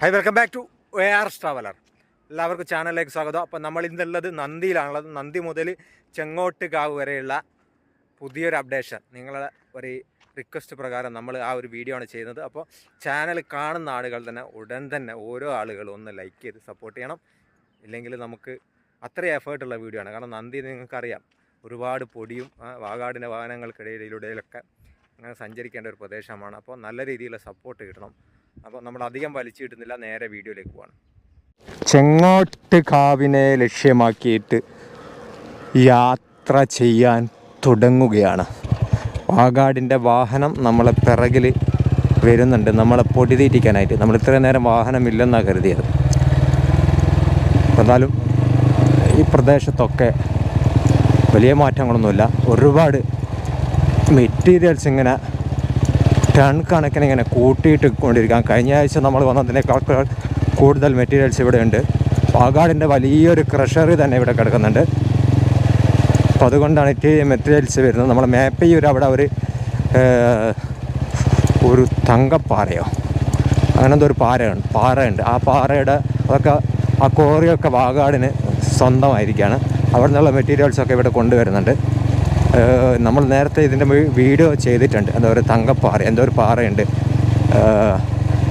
Hi welcome back to A R traveller എല്ലാവർക്കും ചാനലിലേക്ക് സ്വാഗതം. അപ്പോൾ നമ്മൾ ഇന്നുള്ളത് നന്ദിയിലാണുള്ളത്. നന്ദി മുതൽ ചെങ്ങോട്ട് ചെങ്ങോട്ടുകാവ് വരെയുള്ള പുതിയൊരു അപ്ഡേഷൻ നിങ്ങളുടെ ഒരു റിക്വസ്റ്റ് പ്രകാരം നമ്മൾ ആ ഒരു വീഡിയോ ആണ് ചെയ്യുന്നത്. അപ്പോൾ ചാനൽ കാണുന്ന ആളുകൾ തന്നെ ഉടൻ തന്നെ ഓരോ ആളുകളും ഒന്ന് ലൈക്ക് ചെയ്ത് സപ്പോർട്ട് ചെയ്യണം. ഇല്ലെങ്കിൽ നമുക്ക് അത്രയും എഫേർട്ടുള്ള വീഡിയോ ആണ്. കാരണം നന്ദി നിങ്ങൾക്കറിയാം. ഒരുപാട് പൊടിയും വാഗാടിന്റെ വാഹനങ്ങൾക്കിടയിലൂടെയൊക്കെ അങ്ങനെ സഞ്ചരിക്കേണ്ട ഒരു പ്രദേശമാണ്. അപ്പോൾ നല്ല രീതിയിലുള്ള സപ്പോർട്ട് കിട്ടണം. അപ്പോൾ നമ്മൾ അധികം വലിച്ചു കിട്ടുന്നില്ല നേരെ വീഡിയോയിലേക്ക് പോവാണ്. ചെങ്ങോട്ട് കാവിനെ ലക്ഷ്യമാക്കിയിട്ട് യാത്ര ചെയ്യാൻ തുടങ്ങുകയാണ്. വാഗാടിന്റെ വാഹനം നമ്മളെ പിറകിൽ വരുന്നുണ്ട്. നമ്മളെ പൊടി തീറ്റിക്കാനായിട്ട്. നമ്മൾ ഇത്രയും നേരം വാഹനമില്ലെന്നാണ് കരുതിയത്. എന്നാലും ഈ പ്രദേശത്തൊക്കെ വലിയ മാറ്റങ്ങളൊന്നുമില്ല. ഒരുപാട് മെറ്റീരിയൽസ് ഇങ്ങനെ ടൺ കണക്കിന് ഇങ്ങനെ കൂട്ടിയിട്ട് കൊണ്ടിരിക്കാം കഴിഞ്ഞ ആഴ്ച നമ്മൾ വന്നതിനേക്കാൾ കൂടുതൽ മെറ്റീരിയൽസ് ഇവിടെ ഉണ്ട്. പാകാടിന്റെ വലിയൊരു ക്രഷറി തന്നെ ഇവിടെ കിടക്കുന്നുണ്ട്. അപ്പോൾ അതുകൊണ്ടാണ് ഇറ്റ് മെറ്റീരിയൽസ് വരുന്നത്. നമ്മൾ മേപ്പ് ചെയ്യൊരു അവിടെ ഒരു ഒരു തങ്കപ്പാറയോ? അങ്ങനത്തെ ഒരു പാറയുണ്ട് പാറയുണ്ട്. ആ പാറയുടെ അതൊക്കെ ആ കോറിയൊക്കെ വാഗാടിന് സ്വന്തമായിരിക്കുകയാണ്. അവിടെ നിന്നുള്ള മെറ്റീരിയൽസൊക്കെ ഇവിടെ കൊണ്ടുവരുന്നുണ്ട്. നമ്മൾ നേരത്തെ ഇതിന്റെ വീഡിയോ ചെയ്തിട്ടുണ്ട്. എന്താ പറയുക തങ്കപ്പാറ എന്തോ ഒരു പാറയുണ്ട്.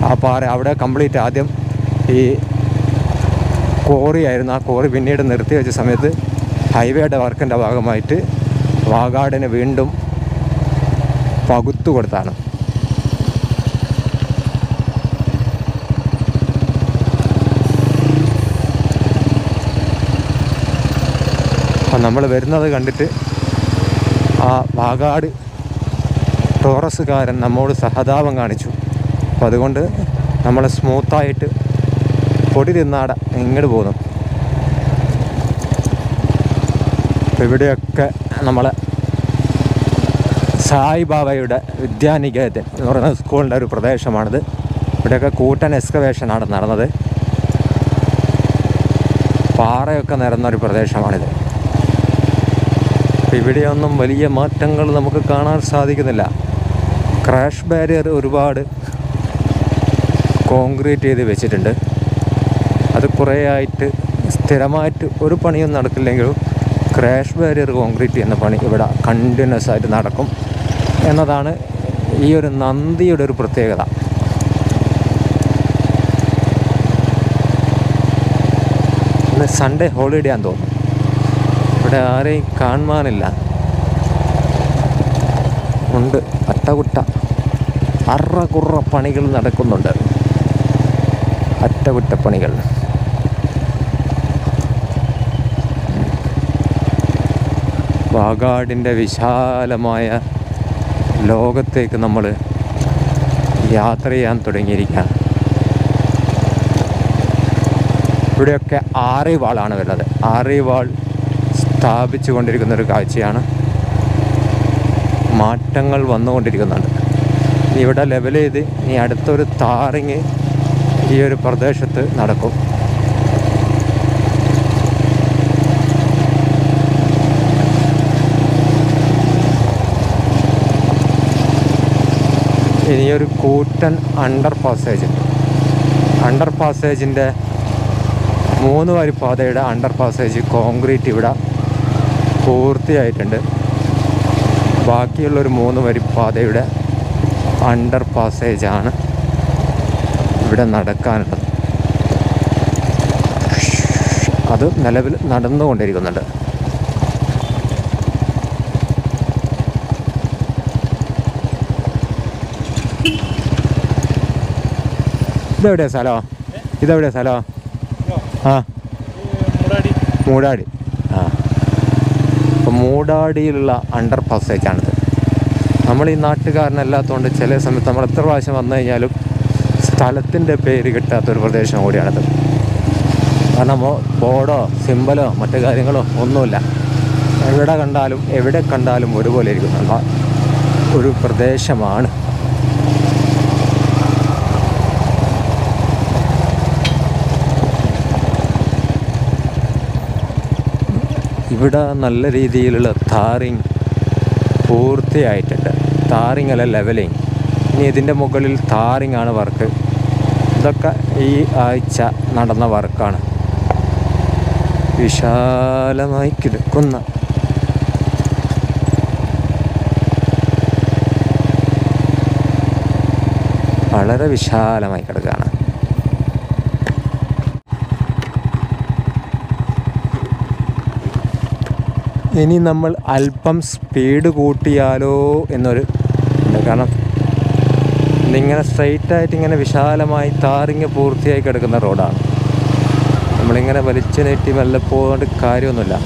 ആ പാറ അവിടെ കംപ്ലീറ്റ് ആദ്യം ഈ കോറിയായിരുന്നു ആ കോറി പിന്നീട് നിർത്തി വെച്ച സമയത്ത് ഹൈവേയുടെ വർക്കിന്റെ ഭാഗമായിട്ട് വാഗാടിന് വീണ്ടും പകുത്തു കൊടുത്താണ്. അപ്പം നമ്മൾ വരുന്നത് കണ്ടിട്ട് ആ വാഗാട് ടോറസുകാരൻ നമ്മോട് സഹതാപം കാണിച്ചു. അപ്പം അതുകൊണ്ട് നമ്മൾ സ്മൂത്തായിട്ട് പൊടി തിന്നാട ഇങ്ങോട്ട് പോകുന്നു ഇവിടെയൊക്കെ നമ്മളെ സായിബാബയുടെ വിദ്യാനികേതൻ എന്ന് പറയുന്ന സ്കൂളിന്റെ ഒരു പ്രദേശമാണിത്. ഇവിടെയൊക്കെ കൂട്ടൻ എക്സ്കവേഷനാണ് നടന്നത്. പാറയൊക്കെ നിരന്നൊരു പ്രദേശമാണിത്. ഇവിടെയൊന്നും വലിയ മാറ്റങ്ങൾ നമുക്ക് കാണാൻ സാധിക്കുന്നില്ല. ക്രാഷ് ബാരിയർ ഒരുപാട് കോൺക്രീറ്റ് ചെയ്ത് വെച്ചിട്ടുണ്ട്. അത് കുറേ ആയിട്ട് സ്ഥിരമായിട്ട് ഒരു പണിയും നടക്കില്ലെങ്കിലും ക്രാഷ് ബാരിയർ കോൺക്രീറ്റ് ചെയ്യുന്ന പണി ഇവിടെ കണ്ടിന്യൂസ് ആയിട്ട് നടക്കും എന്നതാണ് ഈ ഒരു നന്ദിയുടെ ഒരു പ്രത്യേകത. ഇന്ന് സൺഡേ ഹോളിഡേ ആണെന്ന് തോന്നുന്നു. ഇവിടെ ആരെയും കാണുവാനില്ല. ഉണ്ട് അറ്റകുട്ട അറ കുറ പണികൾ നടക്കുന്നുണ്ട്. അറ്റകുറ്റപ്പണികൾ. വാഗാടിന്റെ വിശാലമായ ലോകത്തേക്ക് നമ്മൾ യാത്ര ചെയ്യാൻ തുടങ്ങിയിരിക്കുകയാണ്. ഇവിടെയൊക്കെ ആറിവാളാണ് വരുന്നത്. ആറിവാൾ സ്ഥാപിച്ചു കൊണ്ടിരിക്കുന്ന ഒരു കാഴ്ചയാണ് മാറ്റങ്ങൾ വന്നുകൊണ്ടിരിക്കുന്നുണ്ട്. ഇവിടെ ലെവൽ ചെയ്ത് ഇനി അടുത്തൊരു താറിങ് ഈ ഒരു പ്രദേശത്ത് നടക്കും. ഇനിയൊരു കൂറ്റൻ അണ്ടർ പാസേജ് അണ്ടർ പാസേജിന്റെ മൂന്ന് വരി പാതയുടെ അണ്ടർ പാസേജ് കോൺക്രീറ്റ് ഇവിടെ പൂർത്തിയായിട്ടുണ്ട്. ബാക്കിയുള്ളൊരു മൂന്ന് വരി പാതയുടെ അണ്ടർ പാസേജാണ് ഇവിടെ നടക്കാനുള്ളത്. അത് നിലവിൽ നടന്നുകൊണ്ടിരിക്കുന്നുണ്ട്. ഇതെവിടെയാ സ്ഥലോ? ഇതെവിടെയാ സ്ഥലോ? ആ. മൂടാടി. ആ. മൂടാടിയിലുള്ള അണ്ടർ പാസേജാണിത് നമ്മൾ ഈ നാട്ടുകാരനല്ലാത്തതുകൊണ്ട് ചില സമയത്ത് നമ്മൾ എത്ര പ്രാവശ്യം വന്നു കഴിഞ്ഞാലും സ്ഥലത്തിന്റെ പേര് കിട്ടാത്തൊരു പ്രദേശം കൂടിയാണിത്. കാരണം ബോർഡോ സിമ്പലോ മറ്റു കാര്യങ്ങളോ ഒന്നുമില്ല. എവിടെ കണ്ടാലും എവിടെ കണ്ടാലും ഒരുപോലെ ഇരിക്കുന്നുള്ള ഒരു പ്രദേശമാണ്. ഇവിടെ നല്ല രീതിയിലുള്ള താറിങ് പൂർത്തിയായിട്ടുണ്ട്. താറിങ് അല്ല ലെവലിങ് ഇനി ഇതിന്റെ മുകളിൽ താറിങ് ആണ് വർക്ക്. ഇതൊക്കെ ഈ ആഴ്ച നടന്ന വർക്കാണ് വിശാലമായി കിടക്കുന്ന വളരെ വിശാലമായി കിടക്കുകയാണ്. ഇനി നമ്മൾ അല്പം സ്പീഡ് കൂട്ടിയാലോ എന്നൊരു കാരണം ഇതിങ്ങനെ സ്ട്രെയിറ്റായിട്ട് ഇങ്ങനെ വിശാലമായി താറിങ് പൂർത്തിയായി കിടക്കുന്ന റോഡാണ് നമ്മളിങ്ങനെ വലിച്ചു നീട്ടി മെല്ലെ പോകേണ്ട കാര്യമൊന്നുമില്ല.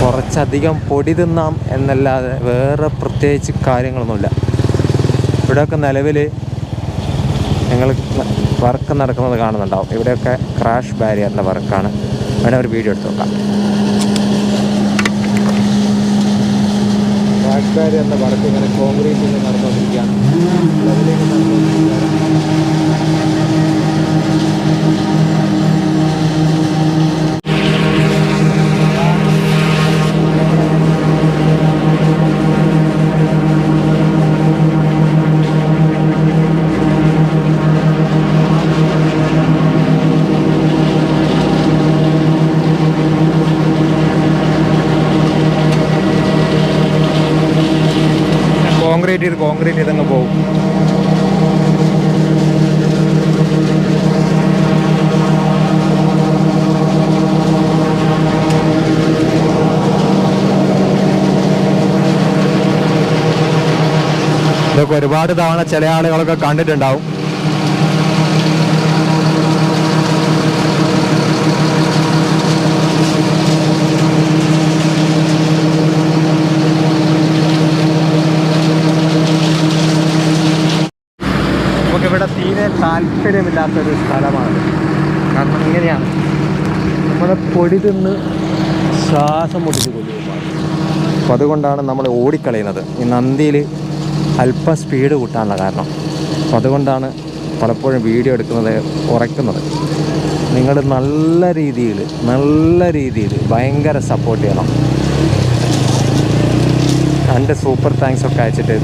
കുറച്ചധികം പൊടി തിന്നാം എന്നല്ലാതെ വേറെ പ്രത്യേകിച്ച് കാര്യങ്ങളൊന്നുമില്ല. ഇവിടെയൊക്കെ നിലവിൽ ഞങ്ങൾ വർക്ക് നടക്കുന്നത് കാണുന്നുണ്ടാവും. ഇവിടെയൊക്കെ ക്രാഷ് ബാരിയറിന്റെ വർക്കാണ് വേണേൽ ഒരു വീഡിയോ എടുത്ത് നോക്കാം. ക്രാഷ് എന്ന വർക്ക് ഇങ്ങനെ കോൺക്രീറ്റിൽ നടന്നുകൊണ്ടിരിക്കുകയാണ്. നടന്നുകൊണ്ടിരിക്കുകയാണ്. കോൺക്രീറ്റ് ചെയ്ത് കോൺക്രീറ്റ് ചെയ്തങ്ങ് പോകും ഇതൊക്കെ ഒരുപാട് തവണ ചില ആളുകളൊക്കെ കണ്ടിട്ടുണ്ടാവും. താല്പര്യമില്ലാത്തൊരു സ്ഥലമാണ്. കാരണം ഇങ്ങനെയാണ്. നമ്മളെ പൊടി തിന്ന് ശ്വാസം മുട്ടിച്ച് കൊല്ലുകയാണ്. അപ്പോൾ അതുകൊണ്ടാണ് നമ്മൾ ഓടിക്കളയുന്നത്. ഈ നന്ദിയിൽ അല്പം സ്പീഡ് കൂട്ടാനുള്ള കാരണം. അപ്പോൾ അതുകൊണ്ടാണ് പലപ്പോഴും വീഡിയോ എടുക്കുന്നത് ഉറക്കുന്നത്. നിങ്ങൾ നല്ല രീതിയിൽ നല്ല രീതിയിൽ ഭയങ്കര സപ്പോർട്ട് ചെയ്യണം. എന്റെ സൂപ്പർ താങ്ക്സ് ഒക്കെ അയച്ചിട്ട്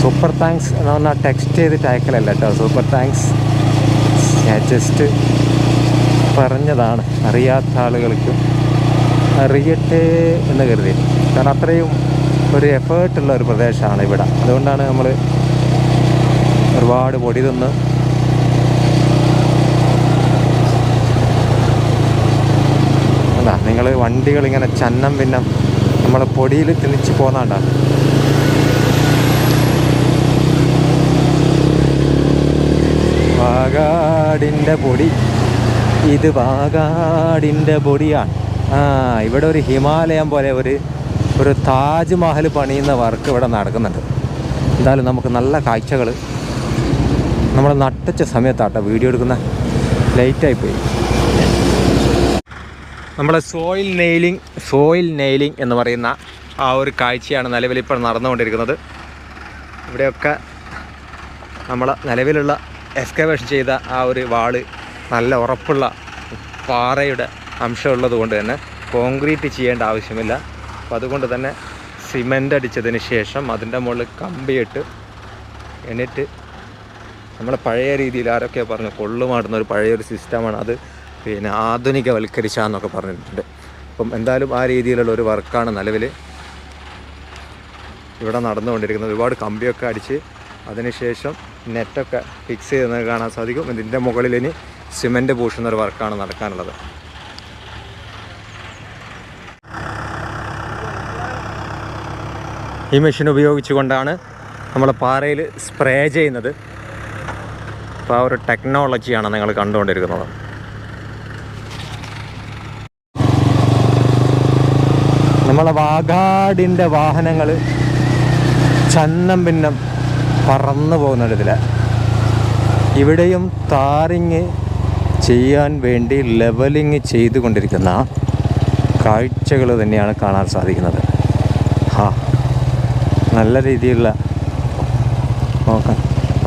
സൂപ്പർ താങ്ക്സ് എന്ന് പറഞ്ഞാൽ ടെക്സ്റ്റ് ചെയ്തിട്ട് അയക്കലല്ല കേട്ടോ സൂപ്പർ താങ്ക്സ് ഞാൻ ജസ്റ്റ് പറഞ്ഞതാണ്. അറിയാത്ത ആളുകൾക്കും അറിയട്ടെ എന്ന് കരുതി. കാരണം അത്രയും ഒരു എഫേർട്ടുള്ള ഒരു പ്രദേശമാണ് ഇവിടെ. അതുകൊണ്ടാണ് നമ്മൾ ഒരുപാട് പൊടി തിന്ന് അല്ല നിങ്ങൾ വണ്ടികൾ ഇങ്ങനെ ചന്നം പിന്നം നമ്മൾ പൊടിയിൽ തിന്നിച്ച് പോന്നാണ്ടാ? വാഗാടിന്റെ പൊടി. ഇത് വാഗാടിന്റെ പൊടിയാണ്. ആ ഇവിടെ ഒരു ഹിമാലയം പോലെ ഒരു ഒരു താജ്മഹൽ പണിയുന്ന വർക്ക് ഇവിടെ നടക്കുന്നുണ്ട്. എന്തായാലും നമുക്ക് നല്ല കാഴ്ചകൾ. നമ്മൾ നട്ടച്ച സമയത്താട്ടോ വീഡിയോ എടുക്കുന്ന. ലേറ്റായിപ്പോയി. നമ്മളെ സോയിൽ നെയിലിംഗ് സോയിൽ നെയിലിംഗ് എന്ന് പറയുന്ന ആ ഒരു കാഴ്ചയാണ് നിലവിൽ ഇപ്പോൾ നടന്നുകൊണ്ടിരിക്കുന്നത്. ഇവിടെയൊക്കെ നമ്മൾ നിലവിലുള്ള എക്സ്കവേഷൻ ചെയ്ത ആ ഒരു വാൾ നല്ല ഉറപ്പുള്ള പാറയുടെ അംശമുള്ളത് കൊണ്ട് തന്നെ കോൺക്രീറ്റ് ചെയ്യേണ്ട ആവശ്യമില്ല. അപ്പോൾ അതുകൊണ്ട് തന്നെ സിമന്റ് അടിച്ചതിന് ശേഷം അതിന്റെ മുകളിൽ കമ്പിയിട്ട് എന്നിട്ട് നമ്മൾ പഴയ രീതിയിൽ ആരൊക്കെ പറഞ്ഞു കൊള്ളുമാടുന്ന ഒരു പഴയൊരു സിസ്റ്റമാണ് അത്. പിന്നെ ആധുനികവൽക്കരിച്ചാന്നൊക്കെ പറഞ്ഞിട്ടുണ്ട്. അപ്പം എന്തായാലും ആ രീതിയിലുള്ള ഒരു വർക്കാണ് നിലവിൽ ഇവിടെ നടന്നുകൊണ്ടിരിക്കുന്നത്. ഒരുപാട് കമ്പിയൊക്കെ അടിച്ച് അതിനുശേഷം നെറ്റൊക്കെ ഫിക്സ് ചെയ്യുന്നത് കാണാൻ സാധിക്കും. ഇതിന്റെ മുകളിൽ ഇനി സിമന്റ് പൂശുന്ന ഒരു വർക്കാണ് നടക്കാനുള്ളത്. ഈ മെഷീൻ ഉപയോഗിച്ചുകൊണ്ടാണ് നമ്മൾ പാറയിൽ സ്പ്രേ ചെയ്യുന്നത്. അപ്പോൾ ആ ഒരു ടെക്നോളജിയാണ് നിങ്ങൾ കണ്ടുകൊണ്ടിരിക്കുന്നത്. നമ്മളെ വാഗാടിന്റെ വാഹനങ്ങൾ ചന്നം ഭിന്നം പറന്നു പോകുന്നുണ്ട് ഇതിൽ ഇവിടെയും താറിങ് ചെയ്യാൻ വേണ്ടി ലെവലിങ് ചെയ്തുകൊണ്ടിരിക്കുന്ന കാഴ്ചകൾ തന്നെയാണ് കാണാൻ സാധിക്കുന്നത്. ആ നല്ല രീതിയിലുള്ള നോക്കാം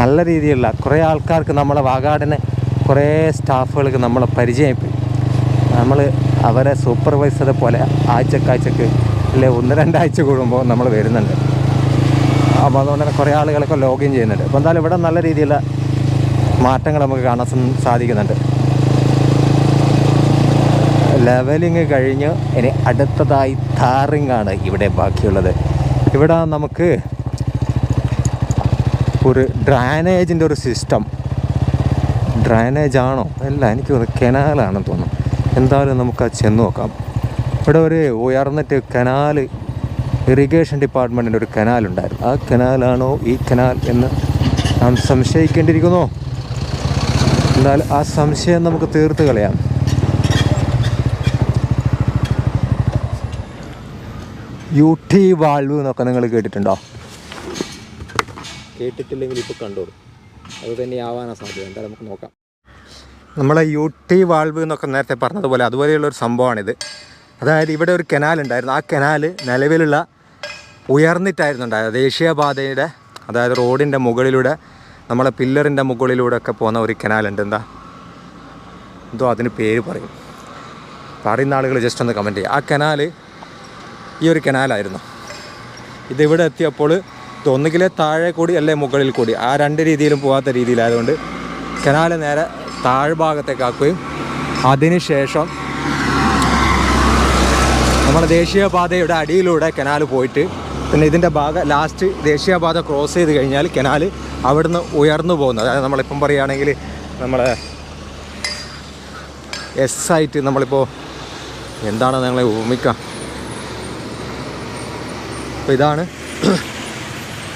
നല്ല രീതിയിലുള്ള കുറേ ആൾക്കാർക്ക് നമ്മളെ വാഗാടിനെ കുറേ സ്റ്റാഫുകൾക്ക് നമ്മളെ പരിചയമായി നമ്മൾ അവരെ സൂപ്പർവൈസറെ പോലെ ആഴ്ചക്കാഴ്ചക്ക് അല്ലെ ഒന്ന് രണ്ടാഴ്ച കൂടുമ്പോൾ നമ്മൾ വരുന്നുണ്ട്. അപ്പോൾ അതുകൊണ്ട് തന്നെ കുറേ ആളുകളൊക്കെ ലോഗിൻ ചെയ്യുന്നുണ്ട്. അപ്പോൾ എന്തായാലും ഇവിടെ നല്ല രീതിയിലുള്ള മാറ്റങ്ങൾ നമുക്ക് കാണാൻ സാധിക്കുന്നുണ്ട്. ലെവലിങ് കഴിഞ്ഞ് ഇനി അടുത്തതായി താറിങ് ആണ് ഇവിടെ ബാക്കിയുള്ളത്. ഇവിടെ നമുക്ക് ഒരു ഡ്രാനേജിന്റെ ഒരു സിസ്റ്റം ഡ്രാനേജ് ആണോ? അല്ല എനിക്ക് തോന്നുന്നു കനാലാണെന്ന് തോന്നുന്നു. എന്തായാലും നമുക്ക് അത് ചെന്ന് നോക്കാം. ഇവിടെ ഒരു ഉയർന്നിട്ട് കനാൽ ഇറിഗേഷൻ ഡിപ്പാർട്ട്മെന്റിന്റെ ഒരു കനാൽ കനാലുണ്ടായിരുന്നു. ആ കനാലാണോ ഈ കനാൽ എന്ന് നാം സംശയിക്കേണ്ടിയിരിക്കുന്നു. എന്നാൽ ആ സംശയം നമുക്ക് തീർത്ത് കളയാം. യു ടി വാൾവ് എന്നൊക്കെ നിങ്ങൾ കേട്ടിട്ടുണ്ടോ? കേട്ടിട്ടില്ലെങ്കിൽ ഇപ്പോൾ കണ്ടോളൂ. അത് തന്നെ ആവാനാണ് സാധ്യത. എന്തായാലും നമുക്ക് നോക്കാം. നമ്മളെ യു ടി വാൾവ് എന്നൊക്കെ നേരത്തെ പറഞ്ഞതുപോലെ അതുപോലെയുള്ള ഒരു സംഭവമാണിത്. അതായത് ഇവിടെ ഒരു കനാൽ ഉണ്ടായിരുന്നു. ആ കനാൽ നിലവിലുള്ള ഉയർന്നിട്ടായിരുന്നു ഉണ്ടായത് ദേശീയപാതയുടെ അതായത് റോഡിന്റെ മുകളിലൂടെ നമ്മളെ പില്ലറിന്റെ മുകളിലൂടെ ഒക്കെ പോകുന്ന ഒരു കനാലുണ്ട്. എന്താ? എന്തോ അതിന് പേര് പറയും. പറയുന്ന ആളുകൾ ജസ്റ്റ് ഒന്ന് കമന്റ് ചെയ്യുക. ആ കനാൽ ഈ ഒരു കനാലായിരുന്നു. ഇതിവിടെ എത്തിയപ്പോൾ ഇത് ഒന്നുകിലെ താഴെ കൂടി അല്ലെ മുകളിൽ കൂടി. ആ രണ്ട് രീതിയിലും പോകാത്ത രീതിയിലായതുകൊണ്ട് കനാല് നേരെ താഴ്ഭാഗത്തേക്കാക്കുകയും അതിനുശേഷം നമ്മുടെ ദേശീയപാതയുടെ അടിയിലൂടെ കനാല് പോയിട്ട് പിന്നെ ഇതിന്റെ ഭാഗം ലാസ്റ്റ് ദേശീയപാത ക്രോസ് ചെയ്ത് കഴിഞ്ഞാൽ കനാൽ അവിടുന്ന് ഉയർന്നു പോകുന്നത് അതായത് നമ്മളിപ്പം പറയുകയാണെങ്കിൽ നമ്മളെ എസ് ആയിട്ട് നമ്മളിപ്പോൾ എന്താണ് ഞങ്ങളെ ഉപമിക്കാം അപ്പോൾ ഇതാണ്.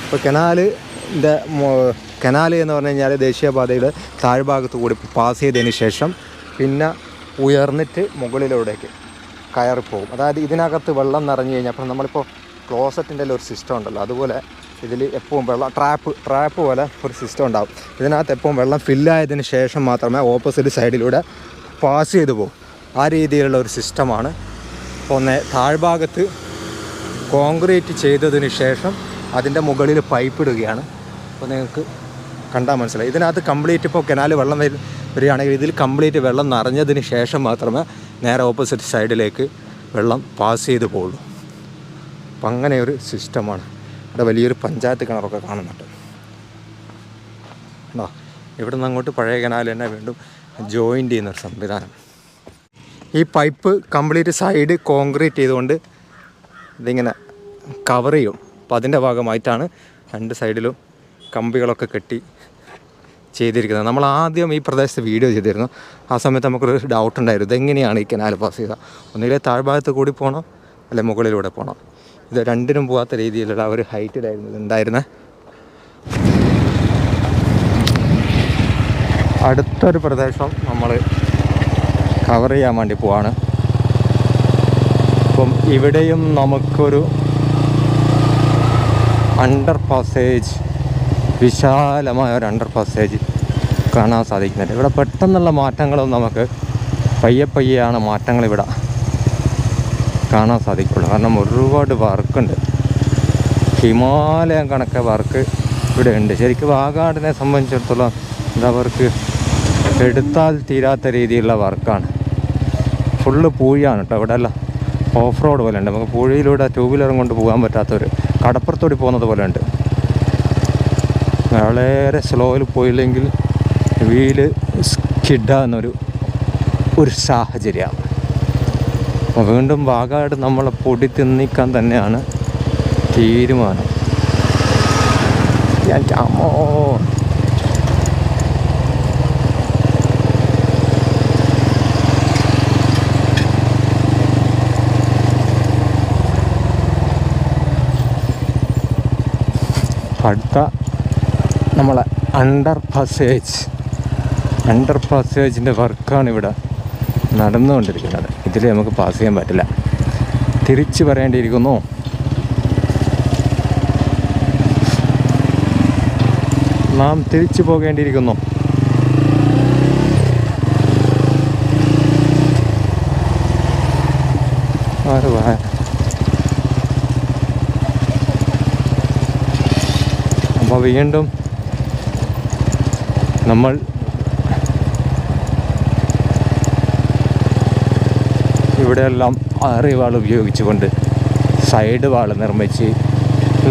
ഇപ്പോൾ കനാലിന്റെ കനാല് എന്ന് പറഞ്ഞു കഴിഞ്ഞാൽ ദേശീയപാതയുടെ താഴ്ഭാഗത്ത് കൂടി പാസ് ചെയ്തതിന് ശേഷം പിന്നെ ഉയർന്നിട്ട് മുകളിലൂടേക്ക് കയറിപ്പോകും. അതായത് ഇതിനകത്ത് വെള്ളം നിറഞ്ഞു കഴിഞ്ഞാൽ അപ്പം നമ്മളിപ്പോൾ ക്ലോസറ്റിന്റെ ഒരു സിസ്റ്റം ഉണ്ടല്ലോ. അതുപോലെ ഇതിൽ എപ്പോഴും വെള്ളം ട്രാപ്പ് ട്രാപ്പ് പോലെ ഒരു സിസ്റ്റം ഉണ്ടാവും. ഇതിനകത്ത് എപ്പോഴും വെള്ളം ഫില്ലായതിന് ശേഷം മാത്രമേ ഓപ്പോസിറ്റ് സൈഡിലൂടെ പാസ് ചെയ്തു പോകും. ആ രീതിയിലുള്ള ഒരു സിസ്റ്റമാണ് ഒന്ന് താഴ്ഭാഗത്ത് കോൺക്രീറ്റ് ചെയ്തതിന് ശേഷം അതിന്റെ മുകളിൽ പൈപ്പ് ഇടുകയാണ്. അപ്പോൾ നിങ്ങൾക്ക് കണ്ടാൽ മനസ്സിലായി. ഇതിനകത്ത് കംപ്ലീറ്റ് ഇപ്പോൾ കനാൽ വെള്ളം വരു- വരികയാണെങ്കിൽ ഇതിൽ കംപ്ലീറ്റ് വെള്ളം നിറഞ്ഞതിന് ശേഷം മാത്രമേ നേരെ ഓപ്പോസിറ്റ് സൈഡിലേക്ക് വെള്ളം പാസ് ചെയ്ത് പോകുള്ളൂ അപ്പം അങ്ങനെ ഒരു സിസ്റ്റമാണ്. ഇവിടെ വലിയൊരു പഞ്ചായത്ത് കിണറൊക്കെ കാണുന്നുണ്ട്. ഉണ്ടോ ഇവിടെ നിന്ന് അങ്ങോട്ട് പഴയ കനാൽ തന്നെ വീണ്ടും ജോയിന്റ് ചെയ്യുന്നൊരു സംവിധാനം. ഈ പൈപ്പ് കംപ്ലീറ്റ് സൈഡ് കോൺക്രീറ്റ് ചെയ്തുകൊണ്ട് ഇതിങ്ങനെ കവർ ചെയ്യും. അപ്പം അതിന്റെ ഭാഗമായിട്ടാണ് രണ്ട് സൈഡിലും കമ്പികളൊക്കെ കെട്ടി ചെയ്തിരിക്കുന്നത്. നമ്മൾ ആദ്യം ഈ പ്രദേശത്ത് വീഡിയോ ചെയ്തിരുന്നു. ആ സമയത്ത് നമുക്കൊരു ഡൗട്ട് ഉണ്ടായിരുന്നു. ഇതെങ്ങനെയാണ് ഈ കനാൽ പാസ് ചെയ്യുക ഒന്നുകിലെ താഴ്ഭാഗത്ത് കൂടി പോകണം അല്ലെ മുകളിലൂടെ പോകണം ഇത് രണ്ടിനും പോകാത്ത രീതിയിലുള്ള ഒരു ഹൈറ്റിലായിരുന്നു ഇതുണ്ടായിരുന്നത് അടുത്തൊരു പ്രദേശം നമ്മൾ കവർ ചെയ്യാൻ വേണ്ടി പോവാണ്. അപ്പം ഇവിടെയും നമുക്കൊരു അണ്ടർ പാസേജ് വിശാലമായ ഒരു അണ്ടർ പാസേജ് കാണാൻ സാധിക്കുന്നുണ്ട്. ഇവിടെ പെട്ടെന്നുള്ള മാറ്റങ്ങളും നമുക്ക് പയ്യെ പയ്യെയാണ് മാറ്റങ്ങൾ ഇവിടെ കാണാൻ സാധിക്കുള്ളൂ. കാരണം ഒരുപാട് വർക്കുണ്ട്. ഹിമാലയം കണക്കെ വർക്ക് ഇവിടെ ഉണ്ട് ശരിക്കും വാഗാടിനെ സംബന്ധിച്ചിടത്തോളം എന്താ വർക്ക്? എടുത്താൽ തീരാത്ത രീതിയിലുള്ള വർക്കാണ്. ഫുള്ള് പൂഴിയാണ് കേട്ടോ. ഇവിടെ അല്ല ഓഫ് റോഡ് പോലെ ഉണ്ട് നമുക്ക് പൂഴിയിലൂടെ ടൂ വീലറും കൊണ്ട് പോകാൻ പറ്റാത്തൊരു കടപ്പുറത്തോടി പോകുന്നത് പോലെ ഉണ്ട് വളരെ സ്ലോയിൽ പോയില്ലെങ്കിൽ വീൽ സ്കിഡാന്നൊരു ഒരു സാഹചര്യമാണ്. വീണ്ടും വാഗാട് നമ്മളെ പൊടി തിന്നിക്കാൻ തന്നെയാണ് തീരുമാനം. ഞാൻ അമ്മോ. അടുത്ത നമ്മളെ അണ്ടർ പാസേജ്. അണ്ടർ പാസേജിന്റെ വർക്കാണ് ഇവിടെ നടന്നുകൊണ്ടിരിക്കുന്നത്. ഇതിൽ നമുക്ക് പാസ് ചെയ്യാൻ പറ്റില്ല. തിരിച്ചു പറയേണ്ടിയിരിക്കുന്നു. നാം തിരിച്ചു പോകേണ്ടിയിരിക്കുന്നു. അപ്പോൾ വീണ്ടും നമ്മൾ ഇവിടെയെല്ലാം ആറിവാൾ ഉപയോഗിച്ചുകൊണ്ട് സൈഡ് വാൾ നിർമ്മിച്ച്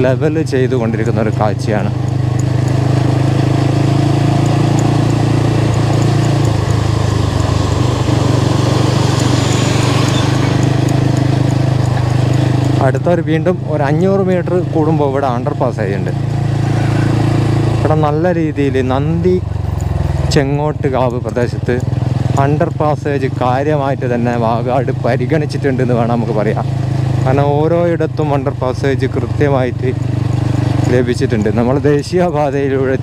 ലെവൽ ചെയ്തുകൊണ്ടിരിക്കുന്ന ഒരു കാഴ്ചയാണ്. അടുത്തൊരു വീണ്ടും ഒരു അഞ്ഞൂറ് മീറ്റർ കൂടുമ്പോൾ ഇവിടെ അണ്ടർ പാസ് ആയിട്ടുണ്ട്. ഇവിടെ നല്ല രീതിയിൽ നന്ദി ചെങ്ങോട്ട് കാവ് പ്രദേശത്ത് അണ്ടർ പാസേജ് കാര്യമായിട്ട് തന്നെ വാഗാട് പരിഗണിച്ചിട്ടുണ്ടെന്ന് വേണം നമുക്ക് പറയാം. കാരണം ഓരോയിടത്തും അണ്ടർ പാസേജ് കൃത്യമായിട്ട് ലഭിച്ചിട്ടുണ്ട്. നമ്മൾ ദേശീയപാതയിലൂടെ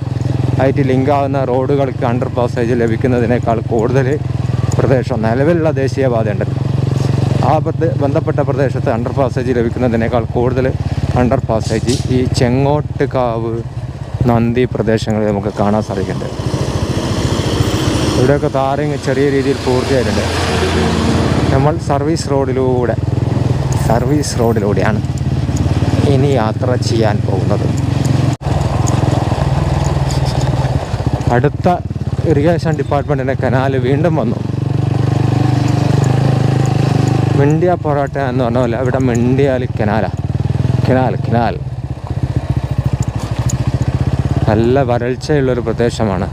ആയിട്ട് ലിങ്കാവുന്ന റോഡുകൾക്ക് അണ്ടർ പാസേജ് ലഭിക്കുന്നതിനേക്കാൾ കൂടുതൽ പ്രദേശം നിലവിലുള്ള ദേശീയപാത ഉണ്ടല്ലോ ആ ബന്ധപ്പെട്ട പ്രദേശത്ത് അണ്ടർ പാസേജ് ലഭിക്കുന്നതിനേക്കാൾ കൂടുതൽ അണ്ടർ പാസേജ് ഈ ചെങ്ങോട്ട് കാവ് നന്ദി പ്രദേശങ്ങളിൽ നമുക്ക് കാണാൻ സാധിക്കുന്നുണ്ട്. ഇവിടെയൊക്കെ താറിങ് ചെറിയ രീതിയിൽ പൂർത്തിയായിട്ടുണ്ട്. നമ്മൾ സർവീസ് റോഡിലൂടെ സർവീസ് റോഡിലൂടെയാണ് ഇനി യാത്ര ചെയ്യാൻ പോകുന്നത്. അടുത്ത ഇറിഗേഷൻ ഡിപ്പാർട്ട്മെന്റിന്റെ കനാൽ വീണ്ടും വന്നു. മിണ്ടിയ പൊറോട്ട എന്ന് പറഞ്ഞ പോലെ ഇവിടെ മിണ്ടിയാൽ കനാലാണ് കനാൽ കനാൽ. നല്ല വരൾച്ചയുള്ളൊരു പ്രദേശമാണ്.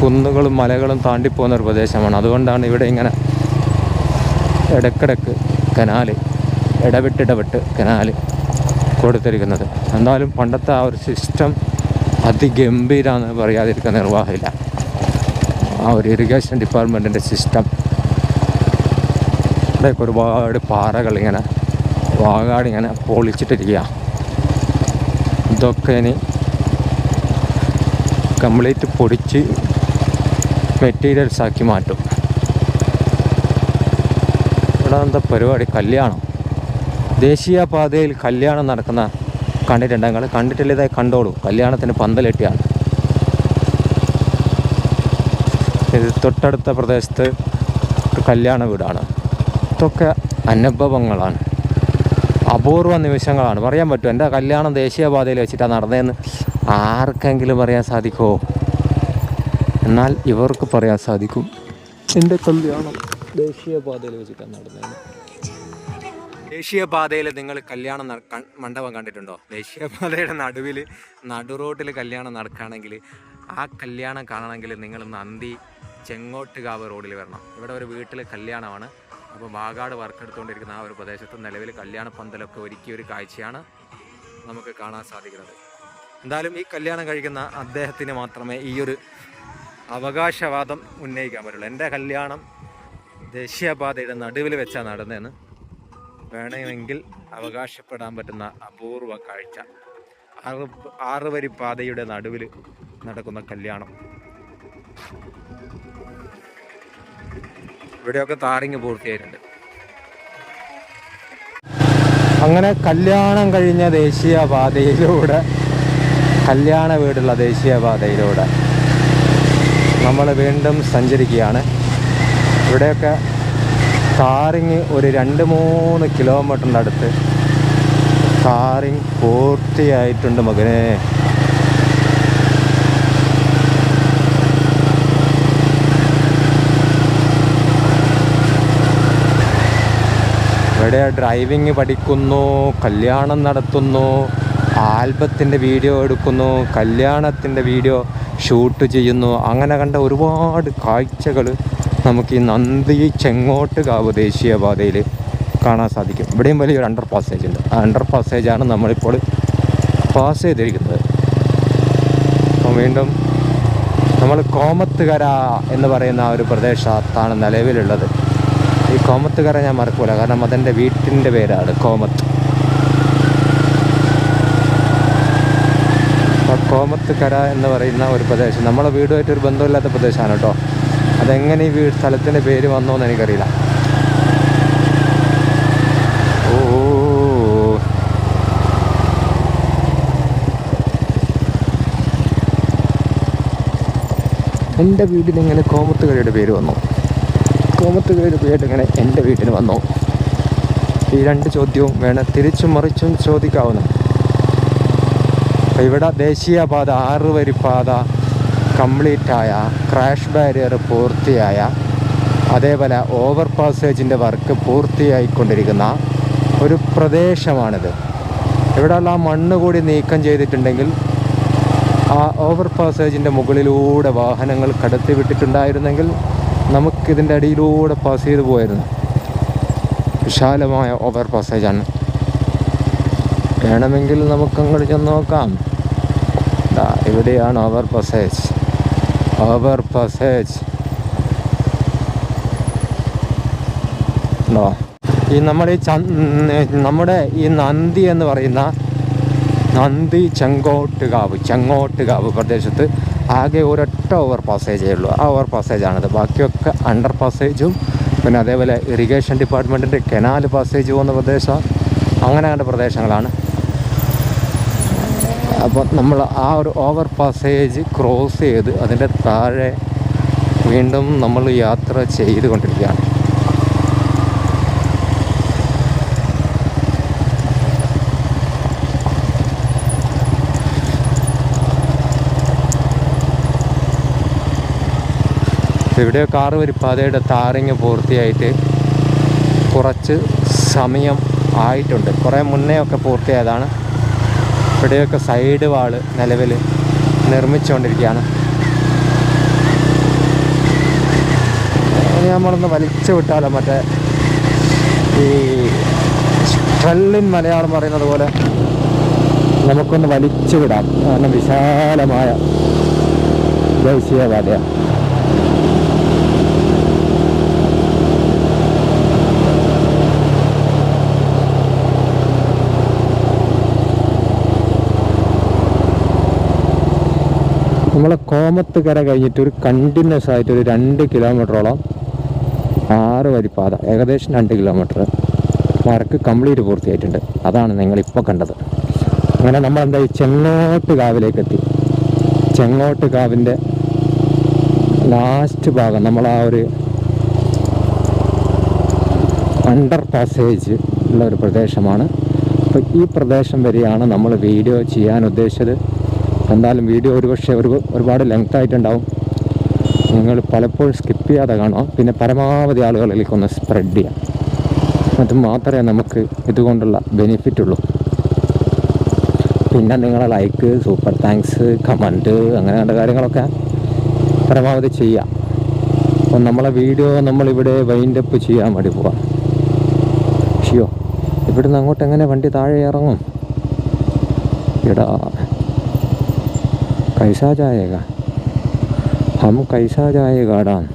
കുന്നുകളും മലകളും താണ്ടിപ്പോകുന്ന ഒരു പ്രദേശമാണ്. അതുകൊണ്ടാണ് ഇവിടെ ഇങ്ങനെ ഇടക്കിടക്ക് കനാല് ഇടവിട്ടിടവിട്ട് കനാല് കൊടുത്തിരിക്കുന്നത്. എന്നാലും പണ്ടത്തെ ആ ഒരു സിസ്റ്റം അതിഗംഭീരാന്ന് പറയാതിരിക്കാൻ നിർവാഹമില്ല. ആ ഒരു ഇറിഗേഷൻ ഡിപ്പാർട്ട്മെന്റിന്റെ സിസ്റ്റം. ഇവിടെയൊക്കെ ഒരുപാട് പാറകൾ ഇങ്ങനെ വാകാട് ഇങ്ങനെ പൊളിച്ചിട്ടിരിക്കുക. ഇതൊക്കെ ഇനി കംപ്ലീറ്റ് പൊടിച്ച് മെറ്റീരിയൽസ് ആക്കി മാറ്റും. ഇവിടെ എന്താ പരിപാടി? കല്യാണം. ദേശീയപാതയിൽ കല്യാണം നടക്കുന്ന കണ്ടിട്ടുണ്ട്. കണ്ടിട്ടില്ല ഇതായി കണ്ടോളൂ. കല്യാണത്തിന് പന്തലെട്ടിയാണ്. ഇത് തൊട്ടടുത്ത പ്രദേശത്ത് കല്യാണ വീടാണ്. ഇതൊക്കെ അനുഭവങ്ങളാണ്. അപൂർവ നിമിഷങ്ങളാണ്. പറയാൻ പറ്റും എന്റെ കല്യാണം ദേശീയപാതയിൽ വെച്ചിട്ടാണ് നടന്നതെന്ന് ആർക്കെങ്കിലും പറയാൻ സാധിക്കുമോ എന്നാൽ ഇവർക്ക് പറയാൻ സാധിക്കും. എന്റെ കല്യാണം ദേശീയപാതയിൽ വെച്ചിട്ടാണ് നടന്നത്. ദേശീയപാതയിൽ നിങ്ങൾ കല്യാണം മണ്ഡപം കണ്ടിട്ടുണ്ടോ? ദേശീയപാതയുടെ നടുവിൽ നടു റോട്ടിൽ കല്യാണം നടക്കുകയാണെങ്കിൽ ആ കല്യാണം കാണണമെങ്കിൽ നിങ്ങൾ നന്ദി ചെങ്ങോട്ടുകാവ് റോഡിൽ വരണം. ഇവിടെ ഒരു വീട്ടിൽ കല്യാണമാണ്. അപ്പോൾ വാഗാട് വർക്കെടുത്തുകൊണ്ടിരിക്കുന്ന ആ ഒരു പ്രദേശത്ത് നിലവിൽ കല്യാണ പന്തലൊക്കെ ഒരുക്കിയ ഒരു കാഴ്ചയാണ് നമുക്ക് കാണാൻ സാധിക്കുന്നത്. എന്തായാലും ഈ കല്യാണം കഴിക്കുന്ന അദ്ദേഹത്തിന് മാത്രമേ ഈ ഒരു അവകാശവാദം ഉന്നയിക്കാൻ പറ്റുള്ളൂ. എന്റെ കല്യാണം ദേശീയപാതയുടെ നടുവിൽ വെച്ചാണ് നടന്നതെന്ന് വേണമെങ്കിൽ അവകാശപ്പെടാൻ പറ്റുന്ന അപൂർവ കാഴ്ച. ആറ് ആറ് വരി പാതയുടെ നടുവിൽ നടക്കുന്ന കല്യാണം. ഇവിടെയൊക്കെ താറിങ് പൂർത്തിയായിട്ടുണ്ട്. അങ്ങനെ കല്യാണം കഴിഞ്ഞ ദേശീയപാതയിലൂടെ കല്യാണ വീടുള്ള ദേശീയപാതയിലൂടെ നമ്മൾ വീണ്ടും സഞ്ചരിക്കുകയാണ്. ഇവിടെയൊക്കെ താറിങ് ഒരു രണ്ട് മൂന്ന് കിലോമീറ്ററിന്റെ അടുത്ത് താറിങ് പൂർത്തിയായിട്ടുണ്ട് മകനെ. ഇവിടെ ഡ്രൈവിംഗ് പഠിക്കുന്നു കല്യാണം നടത്തുന്നു ആൽബത്തിന്റെ വീഡിയോ എടുക്കുന്നു കല്യാണത്തിന്റെ വീഡിയോ ഷൂട്ട് ചെയ്യുന്നു. അങ്ങനെ കണ്ട ഒരുപാട് കാഴ്ചകൾ നമുക്ക് ഈ നന്ദി ചെങ്ങോട്ട് കാവ് ദേശീയപാതയിൽ കാണാൻ സാധിക്കും. ഇവിടെയും വലിയൊരു അണ്ടർ പാസേജ് ഉണ്ട്. ആ അണ്ടർ പാസേജാണ് നമ്മളിപ്പോൾ പാസ് ചെയ്തിരിക്കുന്നത്. അപ്പം വീണ്ടും നമ്മൾ കോമത്തുകര എന്ന് പറയുന്ന ആ ഒരു പ്രദേശത്താണ് നിലവിലുള്ളത്. ഈ കോമത്തുകര ഞാൻ മറക്കൂല. കാരണം അതെന്റെ വീട്ടിന്റെ പേരാണ് കോമത്ത്. കോമത്തുകര എന്ന് പറയുന്ന ഒരു പ്രദേശം. നമ്മളെ വീടുമായിട്ടൊരു ബന്ധമില്ലാത്ത പ്രദേശമാണ് കേട്ടോ. അതെങ്ങനെ ഈ വീട് സ്ഥലത്തിന്റെ പേര് വന്നോ എന്ന് എനിക്കറിയില്ല. ഓ എന്റെ വീടിന് എങ്ങനെ കോമത്തുകരയുടെ പേര് വന്നു? കോമത്തുകരയുടെ പേര് എങ്ങനെ എന്റെ വീട്ടിന് വന്നു? ഈ രണ്ട് ചോദ്യവും വേണം തിരിച്ചും മറിച്ചും ചോദിക്കാവുന്ന ഇവിടെ ദേശീയപാത ആറ് വരി പാത കംപ്ലീറ്റായ ക്രാഷ് ബാരിയർ പൂർത്തിയായ അതേപോലെ ഓവർ പാസേജിന്റെ വർക്ക് പൂർത്തിയായിക്കൊണ്ടിരിക്കുന്ന ഒരു പ്രദേശമാണിത്. ഇവിടെയുള്ള മണ്ണ് കൂടി നീക്കം ചെയ്തിട്ടുണ്ടെങ്കിൽ ആ ഓവർ പാസേജിന്റെ മുകളിലൂടെ വാഹനങ്ങൾ കടത്തി വിട്ടിട്ടുണ്ടായിരുന്നെങ്കിൽ നമുക്കിതിന്റെ അടിയിലൂടെ പാസ് ചെയ്തു പോയിരുന്നു വിശാലമായ ഓവർ പാസേജാണ്. വേണമെങ്കിൽ നമുക്ക് അങ്ങോട്ട് ചെന്ന് നോക്കാം. ഇവിടെയാണ് ഓവർ പസേജ് ഓവർ പസേജ് ഉണ്ടോ ഈ നമ്മുടെ ഈ നമ്മുടെ ഈ നന്ദി എന്ന് പറയുന്ന നന്ദി ചെങ്കോട്ടുകാവ് ചെങ്ങോട്ടുകാവ് പ്രദേശത്ത് ആകെ ഒരൊറ്റ ഓവർ പാസേജേ ഉള്ളൂ. ആ ഓവർ പാസേജാണിത് ബാക്കിയൊക്കെ അണ്ടർ പാസേജും പിന്നെ അതേപോലെ ഇറിഗേഷൻ ഡിപ്പാർട്ട്മെന്റിന്റെ കെനാൽ പാസേജ് പോകുന്ന പ്രദേശം. അങ്ങനെ കണ്ട പ്രദേശങ്ങളാണ്. അപ്പോൾ നമ്മൾ ആ ഒരു ഓവർ പാസേജ് ക്രോസ് ചെയ്ത് അതിന്റെ താഴെ വീണ്ടും നമ്മൾ യാത്ര ചെയ്തുകൊണ്ടിരിക്കുകയാണ്. ഇവിടെ കാറ് വരിപ്പാതയുടെ താറിങ് പൂർത്തിയായിട്ട് കുറച്ച് സമയം ആയിട്ടുണ്ട്. കുറേ മുന്നേ ഒക്കെ പൂർത്തിയായതാണ്. ഇവിടെയൊക്കെ സൈഡ് വാൾ നിലവിൽ നിർമ്മിച്ചുകൊണ്ടിരിക്കുകയാണ്. നമ്മളൊന്ന് വലിച്ചു വിട്ടാലോ മറ്റേ ഈ ട്രല്ലിൻ മലയാളം പറയുന്നത് പോലെ നമുക്കൊന്ന് വലിച്ചു വിടാം. കാരണം വിശാലമായ ദേശീയപാതയാണ്. നമ്മളെ കോമത്ത് കര കഴിഞ്ഞിട്ട് ഒരു കണ്ടിന്യൂസ് ആയിട്ട് ഒരു രണ്ട് കിലോമീറ്ററോളം ആറ് വരിപ്പാത ഏകദേശം രണ്ട് കിലോമീറ്റർ വർക്ക് കംപ്ലീറ്റ് പൂർത്തിയായിട്ടുണ്ട്. അതാണ് നിങ്ങളിപ്പോൾ കണ്ടത്. അങ്ങനെ നമ്മൾ എന്താ ഈ ചെങ്ങോട്ട് കാവിലേക്ക് എത്തി ചെങ്ങോട്ട് കാവിന്റെ ലാസ്റ്റ് ഭാഗം നമ്മൾ ആ ഒരു അണ്ടർ പാസേജ് ഉള്ള ഒരു പ്രദേശമാണ്. അപ്പോൾ ഈ പ്രദേശം വരെയാണ് നമ്മൾ വീഡിയോ ചെയ്യാൻ ഉദ്ദേശിച്ചത്. എന്തായാലും വീഡിയോ ഒരുപക്ഷെ ഒരു ഒരുപാട് ലെങ്ത് ആയിട്ടുണ്ടാവും. നിങ്ങൾ പലപ്പോഴും സ്കിപ്പ് ചെയ്യാതെ കാണുക പിന്നെ പരമാവധി ആളുകളിലേക്ക് ഒന്ന് സ്പ്രെഡ് ചെയ്യാം. അത് മാത്രമേ നമുക്ക് ഇതുകൊണ്ടുള്ള ബെനിഫിറ്റ് ഉള്ളൂ. പിന്നെ നിങ്ങളെ ലൈക്ക് സൂപ്പർ താങ്ക്സ് കമന്റ് അങ്ങനെ കണ്ട കാര്യങ്ങളൊക്കെ പരമാവധി ചെയ്യാം അപ്പം നമ്മളെ വീഡിയോ നമ്മളിവിടെ വൈൻഡ് അപ്പ് ചെയ്യാൻ വേണ്ടി പോവാം. ഷിയോ ഇവിടുന്ന് അങ്ങോട്ട് എങ്ങനെ വണ്ടി താഴെ ഇറങ്ങും? എടാ. कैसा जाएगा। हम कैसा जाएगा डान